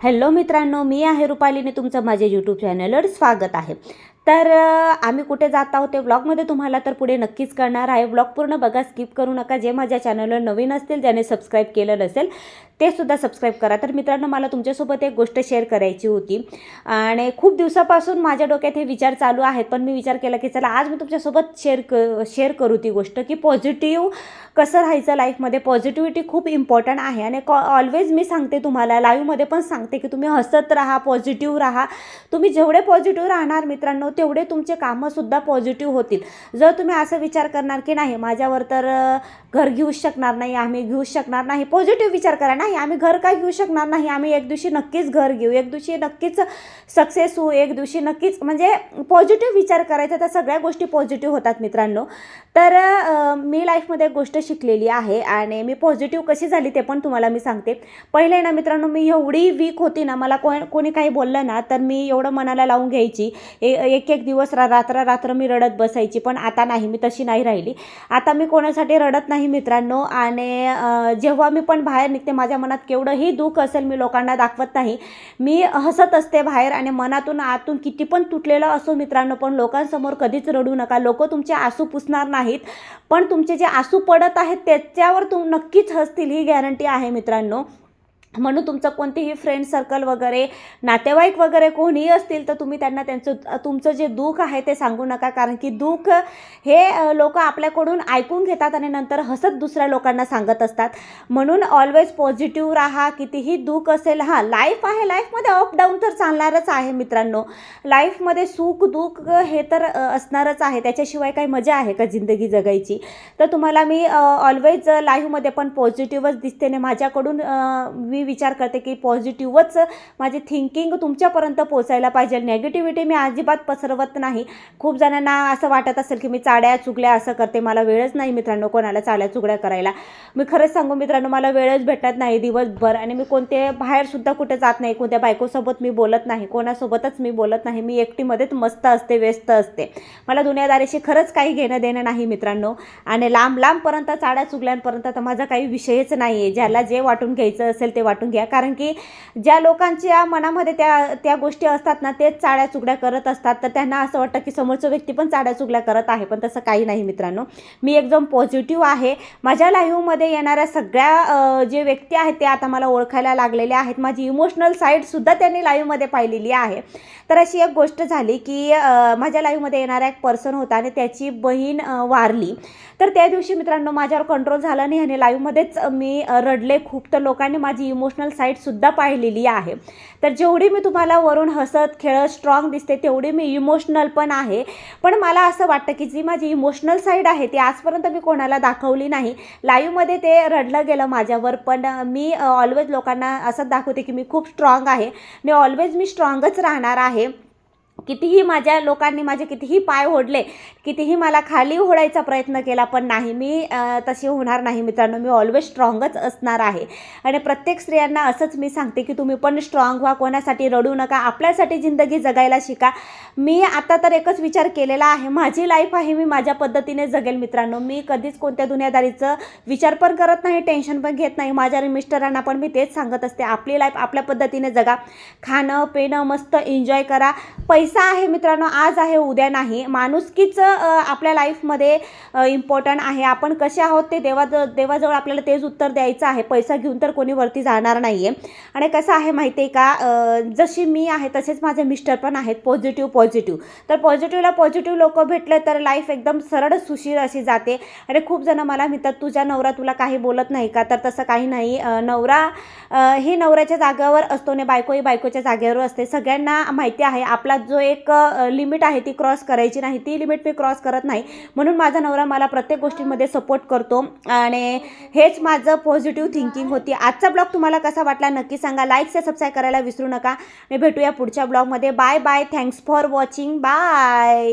Hello मित्रांनो मी आहे रुपालीने तुमचं माझ्या यूट्यूब चॅनलवर स्वागत आहे. तर आम्ही कुठे जात आहोत ते ब्लॉगमध्ये तुम्हाला तर पुढे नक्कीच कळणार आहे. ब्लॉग पूर्ण बघा स्किप करू नका. जे माझ्या चॅनलवर नवीन असतील ज्याने सबस्क्राईब केलं नसेल ते सुद्धा सबस्क्राईब करा. तर मित्रांनो मला तुमच्यासोबत एक गोष्ट शेअर करायची होती. आणि खूप दिवसापासून माझ्या डोक्यात हे विचार चालू आहेत पण मी विचार केला की चला आज मी तुमच्यासोबत शेअर क शेअर करू ती गोष्ट की पॉझिटिव्ह कसं राहायचं लाईफमध्ये पॉझिटिव्हिटी खूप इम्पॉर्टंट आहे. आणि कॉ ऑलवेज मी सांगते तुम्हाला लाईव्हमध्ये पण सांगते की तुम्ही हसत राहा पॉझिटिव्ह राहा. तुम्ही जेवढे पॉझिटिव्ह राहणार मित्रांनो तेवढे तुमचे कामंसुद्धा पॉझिटिव्ह होतील. जर तुम्ही असं विचार करणार की नाही माझ्यावर तर घर घेऊच शकणार नाही आम्ही घेऊच शकणार नाही पॉझिटिव्ह विचार करा. ना नाही आम्ही घर काय घेऊ शकणार नाही. आम्ही एक दिवशी नक्कीच घर घेऊ. एक दिवशी नक्कीच सक्सेस होऊ. एक दिवशी नक्कीच म्हणजे पॉझिटिव्ह विचार करायचा तर सगळ्या गोष्टी पॉझिटिव्ह होतात मित्रांनो. तर मी लाईफमध्ये एक गोष्ट शिकलेली आहे आणि मी पॉझिटिव्ह कशी झाली ते पण तुम्हाला मी सांगते. पहिले ना मित्रांनो मी एवढी वीक होती ना मला कोण कोणी काही बोललं ना तर मी एवढं मनाला लावून घ्यायची. एक एक दिवस रा रात्र रात्र मी रडत बसायची पण आता नाही मी तशी नाही राहिली. आता मी कोणासाठी रडत नाही मित्रांनो आणि जेव्हा मी पण बाहेर निघते माझ्या मनात केवढंही दुःख असेल मी लोकांना दाखवत नाही. मी हसत असते बाहेर आणि मनातून आतून किती पण तुटलेलं असो मित्रांनो पण लोकांसमोर कधीच रडू नका. लोक तुमचे आसू पुसणार नाहीत पण तुमचे जे आसू पडत आहेत त्याच्यावर तुम नक्कीच हसतील ही गॅरंटी आहे मित्रांनो. म्हणून तुमचं कोणतेही फ्रेंड सर्कल वगैरे नातेवाईक वगैरे कोणीही असतील तर तुम्ही त्यांना त्यांचं तुमचं जे दुःख आहे ते सांगू नका. कारण की दुःख हे लोक आपल्याकडून ऐकून घेतात आणि नंतर हसत दुसऱ्या लोकांना सांगत असतात. म्हणून ऑलवेज पॉझिटिव्ह राहा. कितीही दुःख असेल हां लाईफ आहे. लाईफमध्ये अप डाऊन तर चालणारच आहे मित्रांनो. लाईफमध्ये सुख दुःख हे तर असणारच आहे. त्याच्याशिवाय काही मजा आहे का जिंदगी जगायची? तर तुम्हाला मी ऑलवेज लाईफमध्ये पण पॉझिटिव्हच दिसते आणि माझ्याकडून अ, मी विचार करते की पॉझिटिव्हच माझी थिंकिंग तुमच्यापर्यंत पोचायला पाहिजे. नेगेटिव्हिटी मी अजिबात पसरवत नाही. खूप जणांना असं वाटत असेल की मी चाड्या चुगल्या असं करते. मला वेळच नाही मित्रांनो कोणाला चाड्या चुगड्या करायला. मी खरंच सांगू मित्रांनो मला वेळच भेटत नाही दिवसभर आणि मी कोणते बाहेरसुद्धा कुठे जात नाही. कोणत्या बायकोसोबत मी बोलत नाही. कोणासोबतच मी बोलत नाही. मी एकटीमध्येच मस्त असते व्यस्त असते. मला दुनियादारीशी खरंच काही घेणं देणं नाही मित्रांनो. आणि लांब लांबपर्यंत चाड्या चुगल्यांपर्यंत तर माझा काही विषयच नाही आहे ज्याला जे वाटून घ्यायचं असेल ते वाटून घ्या. कारण की ज्या लोकांच्या मनामध्ये त्या त्या गोष्टी असतात ना तेच चाड्या चुगड्या करत असतात. तर त्यांना असं वाटतं की समोरचं व्यक्ती पण चाड्या चुगड्या करत आहे पण तसं काही नाही मित्रांनो. मी एकदम पॉझिटिव्ह आहे. माझ्या लाईव्हमध्ये येणाऱ्या सगळ्या जे व्यक्ती आहेत ते आता मला ओळखायला लागलेल्या आहेत. माझी इमोशनल साईडसुद्धा त्यांनी लाईव्हमध्ये पाहिलेली आहे. तर अशी एक गोष्ट झाली की माझ्या लाईव्हमध्ये येणारा एक पर्सन होता आणि त्याची बहीण वारली. तर त्या दिवशी मित्रांनो माझ्यावर कंट्रोल झाला नाही आणि लाईव्हमध्येच मी रडले खूप. तर लोकांनी माझी इमोशनल साईडसुद्धा पाहिलेली आहे. तर जेवढी मी तुम्हाला वरून हसत खेळत स्ट्रॉंग दिसते तेवढी मी इमोशनल पण आहे. पण मला असं वाटतं की जी माझी इमोशनल साईड आहे ती आजपर्यंत मी कोणाला दाखवली नाही. लाईव्हमध्ये ते रडलं गेलं माझ्यावर पण मी ऑलवेज लोकांना असं दाखवते की मी खूप स्ट्रॉंग आहे. आणि ऑलवेज मी स्ट्रॉंगच राहणार आहे. कितीही माझ्या लोकांनी माझे कितीही पाय ओढले कितीही मला खाली ओढायचा प्रयत्न केला पण नाही मी तशी होणार नाही मित्रांनो. मी ऑलवेज स्ट्रॉंगच असणार आहे. आणि प्रत्येक स्त्रियांना असंच मी सांगते की तुम्ही पण स्ट्रॉंग व्हा. कोणासाठी रडू नका. आपल्यासाठी जिंदगी जगायला शिका. मी आता तर एकच विचार केलेला आहे. माझी लाईफ आहे मी माझ्या पद्धतीने जगेल मित्रांनो. मी कधीच कोणत्या दुनियादारीचं विचार पण करत नाही टेन्शन पण घेत नाही. माझ्या मिस्टरांना पण मी तेच सांगत असते. आपली लाईफ आपल्या पद्धतीने जगा. खाणं पिणं मस्त एन्जॉय करा. पैसे आहे मित्रांनो आज आहे उद्या नाही. माणुसकीच आपल्या लाईफमध्ये इम्पॉर्टंट आहे. आपण कसे आहोत ते देवा देवाजवळ आपल्याला तेच उत्तर द्यायचं आहे. पैसा घेऊन तर कोणी वरती जाणार नाही आहे आणि कसं आहे माहिती आहे का जशी मी आहे तसेच माझे मिस्टर पण आहेत पॉझिटिव्ह पॉझिटिव्ह तर पॉझिटिव्हला पॉझिटिव्ह लोक भेटले तर लाईफ एकदम सरळ सुशील अशी जाते. आणि खूप जण मला म्हणतात तुझ्या नवरा तुला काही बोलत नाही का? तर तसं काही नाही. नवरा हे नवऱ्याच्या जागेवर असतो आणि बायको ही बायकोच्या जागेवर असते. सगळ्यांना माहिती आहे आपला जो एक लिमिट आहे ती क्रॉस करायची नाही ती लिमिट मी क्रॉस करत नाही. म्हणून माझा नवरा मला प्रत्येक गोष्टींमध्ये सपोर्ट करतो. आणि हेच माझं पॉझिटिव्ह थिंकिंग होती. आजचा ब्लॉग तुम्हाला कसा वाटला नक्की सांगा. लाईक्स या सबस्क्राईब करायला विसरू नका. मी भेटूया पुढच्या ब्लॉगमध्ये bye bye thanks for watching bye